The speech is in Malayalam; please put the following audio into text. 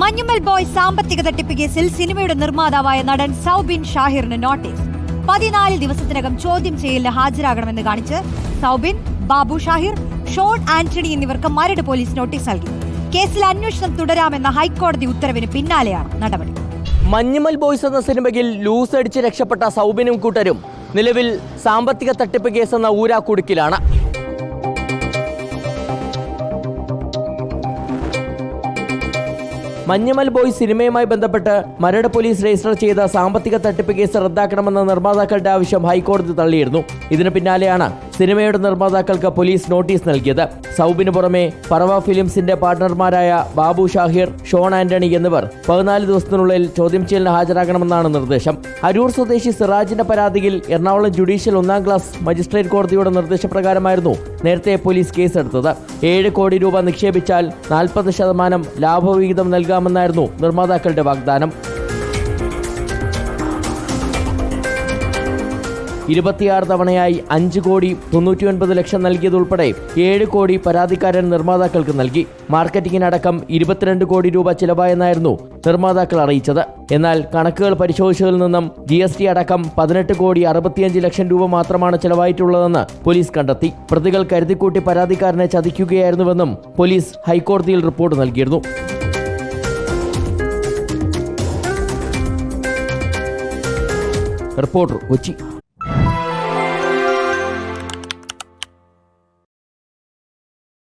മഞ്ഞുമൽ ബോയ് സാമ്പത്തിക തട്ടിപ്പ് കേസിൽ സിനിമയുടെ നിർമ്മാതാവായ നടൻ സൗബിൻ ഷാഹിറിന് നോട്ടീസ്. പതിനാല് ദിവസത്തിനകം ചോദ്യം ചെയ്യലിന് ഹാജരാകണമെന്ന് കാണിച്ച് സൗബിൻ ബാബു ഷാഹിർ ഷോൺ ആന്റണി എന്നിവർക്ക് മരട് പോലീസ് നോട്ടീസ് നൽകി. കേസിൽ അന്വേഷണം തുടരാമെന്ന ഹൈക്കോടതി ഉത്തരവിന് പിന്നാലെയാണ് നടപടി. മഞ്ഞുമൽ ബോയ്സ് എന്ന സിനിമയിൽ ലൂസ് അടിച്ച് രക്ഷപ്പെട്ട സൗബിനും കൂട്ടരും നിലവിൽ സാമ്പത്തിക തട്ടിപ്പ് കേസ് എന്ന ഊരാക്കുടുക്കിലാണ് മഞ്ഞുമൽ ബോയ് സിനിമയുമായി ബന്ധപ്പെട്ട് മരട് പോലീസ് രജിസ്റ്റർ ചെയ്ത സാമ്പത്തിക തട്ടിപ്പ് കേസ് റദ്ദാക്കണമെന്ന നിർമ്മാതാക്കളുടെ ആവശ്യം ഹൈക്കോടതി തള്ളിയിരുന്നു. ഇതിനു പിന്നാലെയാണ് സിനിമയുടെ നിർമ്മാതാക്കൾക്ക് പോലീസ് നോട്ടീസ് നൽകിയത്. സൗബിന് പുറമെ പറവ ഫിലിംസിന്റെ പാർട്ണർമാരായ ബാബു ഷാഹിർ ഷോൺ ആന്റണി എന്നിവർ പതിനാല് ദിവസത്തിനുള്ളിൽ ചോദ്യം ചെയ്യലിന് ഹാജരാകണമെന്നാണ് നിർദ്ദേശം. അരൂർ സ്വദേശി സിറാജിന്റെ പരാതിയിൽ എറണാകുളം ജുഡീഷ്യൽ ഒന്നാം ക്ലാസ് മജിസ്ട്രേറ്റ് കോടതിയുടെ നിർദ്ദേശപ്രകാരമായിരുന്നു നേരത്തെ പോലീസ് കേസെടുത്തത്. ഏഴ് കോടി രൂപ നിക്ഷേപിച്ചാൽ നാൽപ്പത് ശതമാനം ലാഭവിഹിതം നൽകാമെന്നായിരുന്നു നിർമ്മാതാക്കളുടെ വാഗ്ദാനം. ഇരുപത്തിയാറ് തവണയായി അഞ്ച് കോടി തൊണ്ണൂറ്റിയൊൻപത് ലക്ഷം നൽകിയതുൾപ്പെടെ ഏഴ് കോടി പരാതിക്കാരൻ നിർമ്മാതാക്കൾക്ക് നൽകി. മാർക്കറ്റിംഗിനടക്കം ഇരുപത്തിരണ്ട് കോടി രൂപ ചിലവായെന്നായിരുന്നു നിർമ്മാതാക്കൾ അറിയിച്ചത്. എന്നാൽ കണക്കുകൾ പരിശോധിച്ചതിൽ നിന്നും ജി എസ് ടി അടക്കം പതിനെട്ട് കോടി അറുപത്തിയഞ്ച് ലക്ഷം രൂപ മാത്രമാണ് ചെലവായിട്ടുള്ളതെന്ന് പോലീസ് കണ്ടെത്തി. പ്രതികൾ കരുതിക്കൂട്ടി പരാതിക്കാരനെ ചതിക്കുകയായിരുന്നുവെന്നും പോലീസ് ഹൈക്കോടതിയിൽ റിപ്പോർട്ട് നൽകിയിരുന്നു. റിപ്പോർട്ടർ കൊച്ചി.